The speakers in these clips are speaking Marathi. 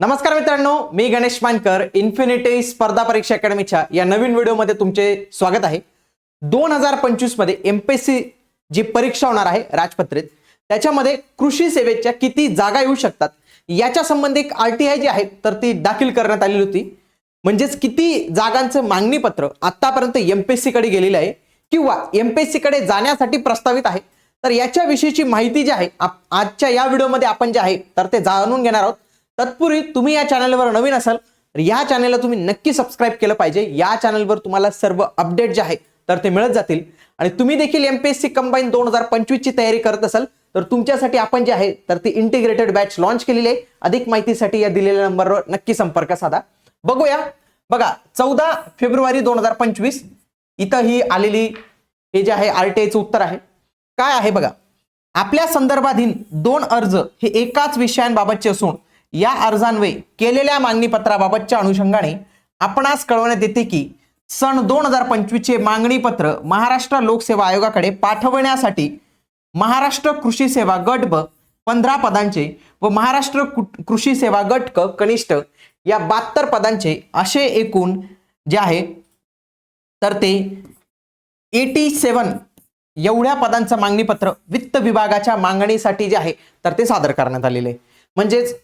नमस्कार मित्रांनो मी गणेश मानकर इन्फिनिटी स्पर्धा परीक्षा अकॅडमीच्या या नवीन व्हिडिओमध्ये तुमचे स्वागत आहे. दोन हजार पंचवीसमध्ये एमपीएससी जी परीक्षा होणार आहे राजपत्रित त्याच्यामध्ये कृषी सेवेच्या किती जागा येऊ शकतात याच्या संबंधी एक आर टी आय जी आहे तर ती दाखल करण्यात आलेली होती. म्हणजेच किती जागांचं मागणी पत्र आतापर्यंत एमपीएससी कडे गेलेलं आहे किंवा एमपीएससी कडे जाण्यासाठी प्रस्तावित आहे तर याच्याविषयीची माहिती जी आहे आजच्या या व्हिडिओमध्ये आपण जे आहे तर ते जाणून घेणार आहोत. तत्पूर्वी तुम्ही या चॅनलवर नवीन असाल तर या चॅनलला तुम्ही नक्की सबस्क्राईब केलं पाहिजे. या चॅनलवर तुम्हाला सर्व अपडेट जे आहे तर ते मिळत जातील. आणि तुम्ही देखील एमपीएससी कंबाईन दोन हजार पंचवीस ची तयारी करत असाल तर तुमच्यासाठी आपण जे आहे तर ती इंटिग्रेटेड बॅच लॉन्च केलेली आहे. अधिक माहितीसाठी या दिलेल्या नंबरवर नक्की संपर्क साधा. बघूया. बघा चौदा फेब्रुवारी दोन हजार पंचवीस इथं ही आलेली हे जे आहे आरटीआयचं उत्तर आहे. काय आहे बघा? आपल्या संदर्भाधीन दोन अर्ज हे एकाच विषयांबाबतचे असून या अर्जान्वये केलेल्या मागणीपत्राबाबतच्या अनुषंगाने आपणास कळवण्यात येते की सन दोन हजार पंचवीसचे मागणी पत्र महाराष्ट्र लोकसेवा आयोगाकडे पाठवण्यासाठी महाराष्ट्र कृषी सेवा गट ब पंधरा पदांचे व महाराष्ट्र कृषी सेवा गट क कनिष्ठ या बहात्तर पदांचे असे एकूण जे आहे तर ते एटी सेवन एवढ्या पदांचं मागणी पत्र वित्त विभागाच्या मागणीसाठी जे आहे तर ते सादर करण्यात आलेले. आहे म्हणजेच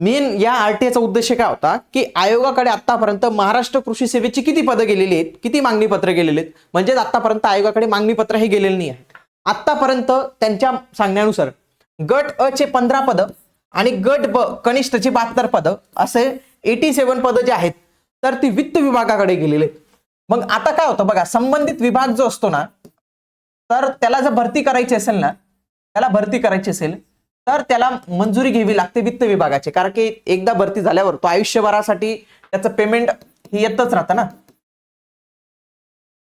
मेन या आरटीआयचा उद्देश काय होता की आयोगाकडे आतापर्यंत महाराष्ट्र कृषी सेवेची किती पदं गेलेली आहेत किती मागणी पत्र गेलेली आहेत? म्हणजेच आतापर्यंत आयोगाकडे मागणी पत्र हे गेलेले नाही आहे आतापर्यंत त्यांच्या सांगण्यानुसार गट अ चे पंधरा पदं आणि गट ब कनिष्ठचे बहात्तर पदं असे एटी सेवन पदं जे आहेत तर ती वित्त विभागाकडे गेलेले आहेत. मग आता काय होतं बघा संबंधित विभाग जो असतो ना तर त्याला जर भरती करायची असेल ना त्याला भरती करायची असेल तर त्याला मंजुरी घ्यावी लागते वित्त विभागाची. कारण की एकदा भरती झाल्यावर तो आयुष्यभरासाठी त्याचं पेमेंट हे येतच राहतं ना.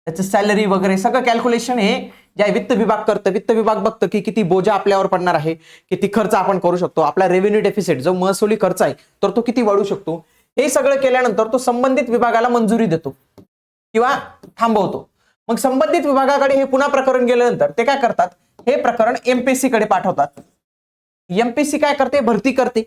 त्याचं सॅलरी वगैरे सगळं कॅल्क्युलेशन हे ज्या वित्त विभाग करतं वित्त विभाग बघतं की किती बोजा आपल्यावर पडणार आहे किती खर्च आपण करू शकतो. आपला रेव्हेन्यू डेफिसिट जो महसुली खर्च आहे तर तो किती वाढू शकतो. हे सगळं केल्यानंतर तो संबंधित विभागाला मंजुरी देतो किंवा थांबवतो. मग संबंधित विभागाकडे हे पुन्हा प्रकरण गेल्यानंतर ते काय करतात? हे प्रकरण एमपीएससी कडे पाठवतात. एमपीएससी काय करते? भरती करते.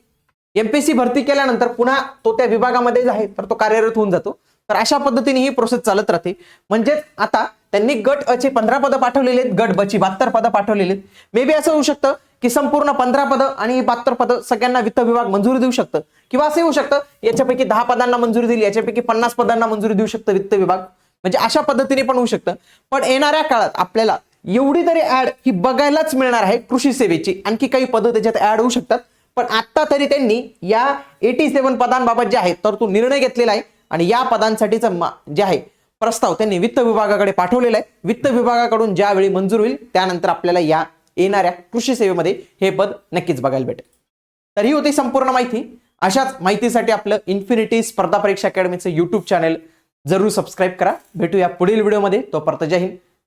एमपीएससी भरती केल्यानंतर पुन्हा तो त्या विभागामध्ये आहे तर तो कार्यरत होऊन जातो. तर अशा पद्धतीने ही प्रोसेस चालत राहते. म्हणजेच आता त्यांनी गट अ चे पंधरा पदं पाठवलेले आहेत. गट ब ची बहात्तर पदं पाठवलेली आहेत. मे बी असं होऊ शकतं की संपूर्ण पंधरा पदं आणि बहात्तर पदं सगळ्यांना वित्त विभाग मंजुरी देऊ शकतं. किंवा असं होऊ शकतं याच्यापैकी दहा पदांना मंजुरी दिली याच्यापैकी पन्नास पदांना मंजुरी देऊ शकतं वित्त विभाग. म्हणजे अशा पद्धतीने पण होऊ शकतं. पण येणाऱ्या काळात आपल्याला एवढी तरी ऍड ही बघायलाच मिळणार आहे कृषी सेवेची. आणखी काही पदं त्याच्यात ऍड होऊ शकतात. पण आत्ता तरी त्यांनी या एटी सेव्हन पदांबाबत जे आहे तर तो निर्णय घेतलेला आहे. आणि या पदांसाठीचं मा- जे आहे प्रस्ताव त्यांनी वित्त विभागाकडे पाठवलेला आहे. वित्त विभागाकडून ज्यावेळी मंजूर होईल त्यानंतर आपल्याला या येणाऱ्या कृषी सेवेमध्ये हे पद नक्कीच बघायला भेटेल. तर ही होती संपूर्ण माहिती. अशाच माहितीसाठी आपलं इन्फिनिटी स्पर्धा परीक्षा अकॅडमीचं यूट्यूब चॅनल जरूर सबस्क्राईब करा. भेटूया पुढील व्हिडिओमध्ये तोपर्यंत जय हिंद.